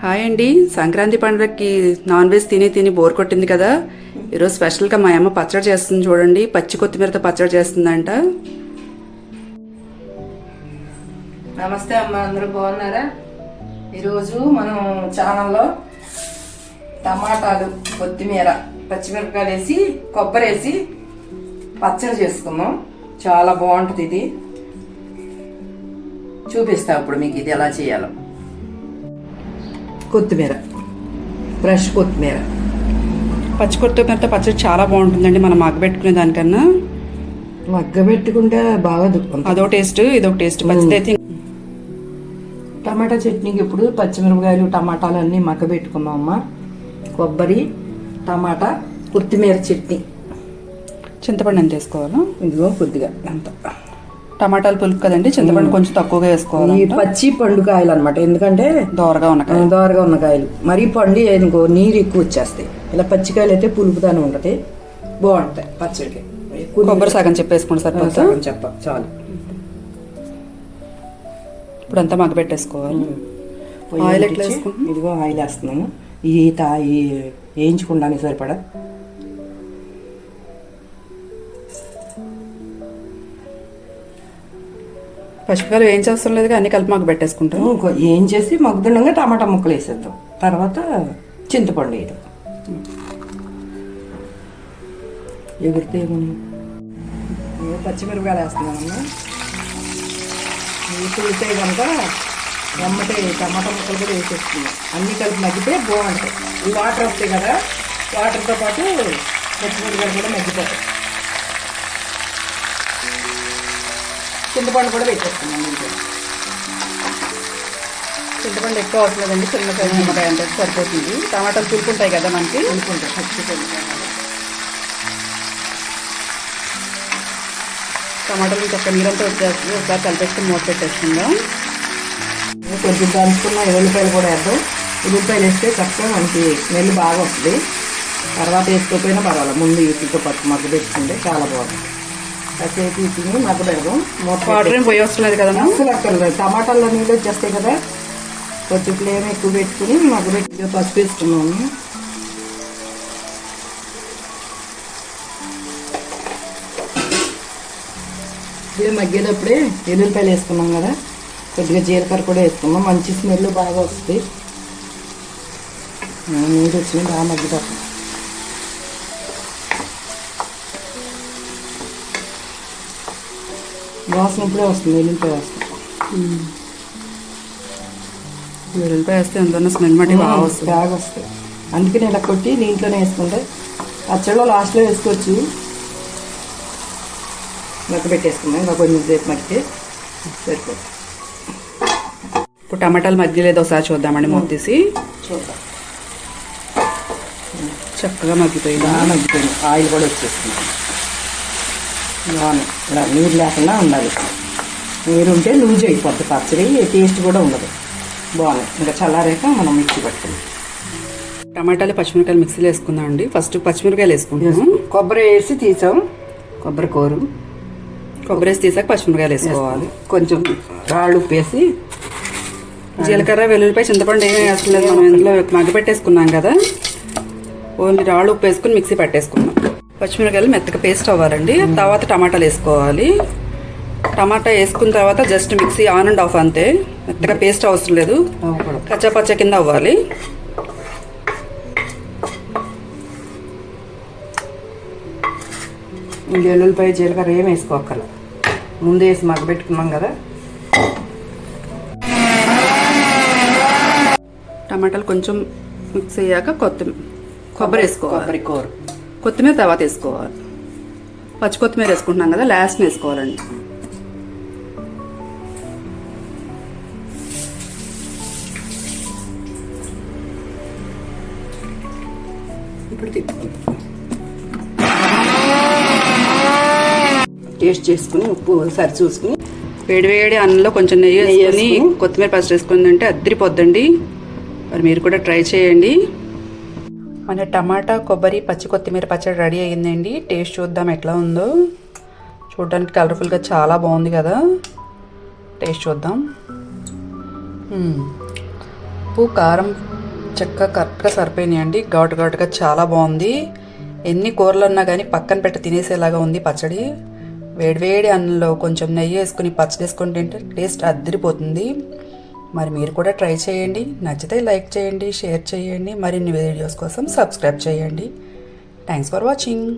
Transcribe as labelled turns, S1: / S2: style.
S1: Hi అండి. సంక్రాంతి పండుగకి non veg తిని తిని బోర్ కొట్టింది కదా. ఈరోజు స్పెషల్గా మా అమ్మ పచ్చడి చేస్తుంది చూడండి. పచ్చి కొత్తిమీరతో పచ్చడి చేస్తుందంట.
S2: నమస్తే అమ్మ అందరూ బాగున్నారా? ఈరోజు మనం ఛానల్లో టమాటాలు కొత్తిమీర పచ్చిమిరపకాయలు వేసి కొబ్బరి వేసి పచ్చడి చేసుకున్నాం చాలా బాగుంటుంది ఇది. చూపిస్తా ఇప్పుడు మీకు ఇది ఎలా చేయాలో. కొత్తిమీర ఫ్రెష్ కొత్తిమీర.
S1: పచ్చి కొత్తిమీరతో పచ్చడి చాలా బాగుంటుందండి. మనం మగ్గబెట్టుకునే దానికన్నా.
S2: మగ్గబెట్టుకుంటే బాగా దుఃఖం
S1: అదో టేస్ట్ ఇదొక టేస్ట్. అయితే
S2: టమాటా చట్నీకి ఇప్పుడు పచ్చిమిరపకాయలు టమాటాలు అన్నీ మగ్గబెట్టుకున్నాం అమ్మ కొబ్బరి టమాటా కొత్తిమీర చట్నీ.
S1: చింతపండు ఎంత వేసుకోవాలా?
S2: ఇదిగో కొద్దిగా
S1: ఎంత టమాటాలు పులుపు కదండి చింతపండు కొంచెం తక్కువగా
S2: ఈ
S1: వేసుకోవాలి
S2: పచ్చి పండు కాయలు అనమాట ఎందుకంటే
S1: దోరగా ఉన్న
S2: దోరగా ఉన్న కాయలు. మరీ పండు ఎందుకో నీరు ఎక్కువ వచ్చేస్తాయి. ఇలా పచ్చికాయలు అయితే పులుపుగానే ఉంటది. బాగుంటాయి పచ్చడికి. ఎక్కువ
S1: కొబ్బరి సగం చెప్పేసుకుంటే
S2: నీరు-
S1: సరిపోతా
S2: సగం చెప్ప చాలు.
S1: ఇప్పుడు అంతా మగ్గబెట్టేసుకోవాలి
S2: పొయ్యి
S1: ఆయిల్ ఎట్లా?
S2: ఇదిగో ఆయిల్ వేస్తున్నాము ఈ తా ఈ వేయించుకోవడానికి సరిపడా.
S1: పచ్చిమిరపకాయలు ఏం చేస్తాం లేదుగా అన్ని కలిపి మాకు పెట్టేసుకుంటాం
S2: ఇంకో ఏం చేసి మగ్గుతుండగా టమాటా ముక్కలు వేసేద్దాం. తర్వాత చింతపండు వేయడం ఎగిరితే ఏముంది పచ్చిమిరపకాయలు వేస్తున్నామమ్మా ఇవి కనుక ఎమ్మటే టమాటా ముక్కలు కూడా వేసేస్తున్నాం అన్నీ కలిపి మగ్గితే బాగుంటాయి. వాటర్ వస్తాయి కదా వాటర్తో పాటు పచ్చిమిరపకాయలు కూడా మగ్గిపోతాయి. చింతపండు కూడా దీంట్లో
S1: చింతపండు ఎక్కువ అవసరం లేదండి చిన్న సైజు నిమ్మకాయ అంటే సరిపోతుంది. టమాటాలు ఉంటాయి కదా మనకి.
S2: అనుకుంటాం ఖచ్చితంగా.
S1: టమాటాలు ఇంకొక నీరంతా వచ్చేస్తుంది ఒకసారి కలిపేసుకుని మూత పెట్టేసుకుందాం.
S2: కొంచెం దంచుకున్న ఎల్లిపాయలు కూడా వేద్దాం. ఉల్లిపాయలు వేస్తే చక్కగా మనకి స్మెల్ బాగా వస్తుంది. తర్వాత వేసుకోకపోయినా పర్వాలేదు ముందు వీటితో పట్టు మగ్గ పెట్టుకుంటే చాలా బాగుంటుంది. కాసేపు వీటిని మగ్గ పెడదాం. మూత
S1: వాటర్ ఏం పోయి అవసరం లేదు కదా
S2: అసలు అక్కర్లేదు. టమాటాల్లో నీళ్ళు వచ్చేస్తాయి కదా. కొంచెం ఫ్లేమ్ ఎక్కువ పెట్టుకుని మగ్గ పెట్టి పసుపు వేసుకున్నాము ఇది మగ్గేటప్పుడే ఎల్లుల్లిపాయలు వేసుకున్నాం కదా. కొద్దిగా జీలకర్ర కూడా వేసుకున్నాం. మంచి స్మెల్ బాగా వస్తుంది. నీరు వచ్చినాయి బాగా మగ్గిపోతుంది వాసన ఇప్పుడే వస్తుంది ఎల్లుల్లిపాయ వస్తుంది
S1: వెల్లుల్లిపాయ వేస్తే అందులో స్మెల్ మట్టి బాగా వస్తుంది
S2: బాగా వస్తాయి అందుకని ఇలా కొట్టి దీంట్లోనే వేసుకుంటే పచ్చడిలో లాస్ట్లో వేసుకోవచ్చు మగ్గ పెట్టేసుకున్నాం ఇంకా కొంచెం సేపు మగ్గితే సరిపోతుంది
S1: ఇప్పుడు టమాటాలు మగ్గలేదు ఒకసారి చూద్దామండి మూత తీసి
S2: చూద్దాం
S1: చక్కగా మగ్గిపోయింది
S2: మగ్గిపోయింది ఆయిల్ కూడా వచ్చేస్తుంది బాగుంది ఇలా నీరు లేకుండా ఉండాలి. నీరు ఉంటే లూజ్ అయిపోద్ది పచ్చడి టేస్ట్ కూడా ఉండదు. బాగుంది. ఇంకా చల్లారాక మనం మిక్సీ పట్టుకుందాం.
S1: టమాటాలు పచ్చిమిరకాయలు మిక్సీలో వేసుకుందాం అండి. ఫస్ట్ పచ్చిమిరకాయలు వేసుకుంటాం
S2: కొబ్బరి వేసి తీసాం. కొబ్బరి కూరు.
S1: కొబ్బరి వేసి తీసాక పచ్చిమిరకాయలు వేసుకోవాలి.
S2: కొంచెం రాళ్ళు ఉప్పు వేసి
S1: జీలకర్ర వెల్లుల్లిపాయ చింతపండు ఏమీ అవసరం లేదు మనం ఇందులో మగ్గపెట్టేసుకున్నాం కదా. ఓన్లీ రాళ్ళు ఉప్పు వేసుకుని మిక్సీ పట్టేసుకున్నాం. పచ్చిమిరకాయలు మెత్తగా పేస్ట్ అవ్వాలండి. తర్వాత టమాటాలు వేసుకోవాలి. టమాటా వేసుకున్న తర్వాత just mixie on and off అంతే. మెత్తగా పేస్ట్ అవసరం లేదు.
S2: అవ్వకూడదు.
S1: కచ్చా పచ్చ కింద అవ్వాలి.
S2: ఎల్లుల్లిపాయ జీలకర్ర ఏం వేసుకోక్కర్ల. ముందు వేసి మగ్గబెట్టుకున్నాం కదా.
S1: టమాటాలు కొంచెం మిక్స్ అయ్యాక కొత్తిమీర కొబ్బరి వేసుకోవాలి.
S2: కొబ్బరి కూర.
S1: కొత్తిమీర తర్వాత వేసుకోవాలి. పచ్చి కొత్తిమీర వేసుకుంటున్నాం కదా లాస్ట్ వేసుకోవాలండి.
S2: ఇప్పుడు టేస్ట్ చేసుకుని ఉప్పు సరి చూసుకుని
S1: వేడి వేడి అన్నంలో కొంచెం నెయ్యి వేసుకొని. కొత్తిమీర పచ్చడి వేసుకుంది అంటే అద్దరిపోద్దండి మరి మీరు కూడా ట్రై చేయండి. మన టమాటా కొబ్బరి పచ్చి కొత్తిమీర పచ్చడి రెడీ అయ్యిందండి. టేస్ట్ చూద్దాం ఎట్లా ఉందో. చూడడానికి కలర్ఫుల్గా చాలా బాగుంది కదా. టేస్ట్ చూద్దాం. ఉప్పు కారం చక్కగా కరెక్ట్గా సరిపోయినాయండి. ఘాటు ఘాటుగా చాలా బాగుంది. ఎన్ని కూరలు ఉన్నా కానీ పక్కన పెట్టి తినేసేలాగా ఉంది పచ్చడి. వేడివేడి అన్నంలో కొంచెం నెయ్యి వేసుకుని పచ్చడి వేసుకుని తింటే టేస్ట్ అద్దరిపోతుంది మరి మీరు కూడా ట్రై చేయండి. నచ్చితే లైక్ చేయండి షేర్ చేయండి. మరిన్ని వీడియోస్ కోసం సబ్స్క్రైబ్ చేయండి. Thanks for watching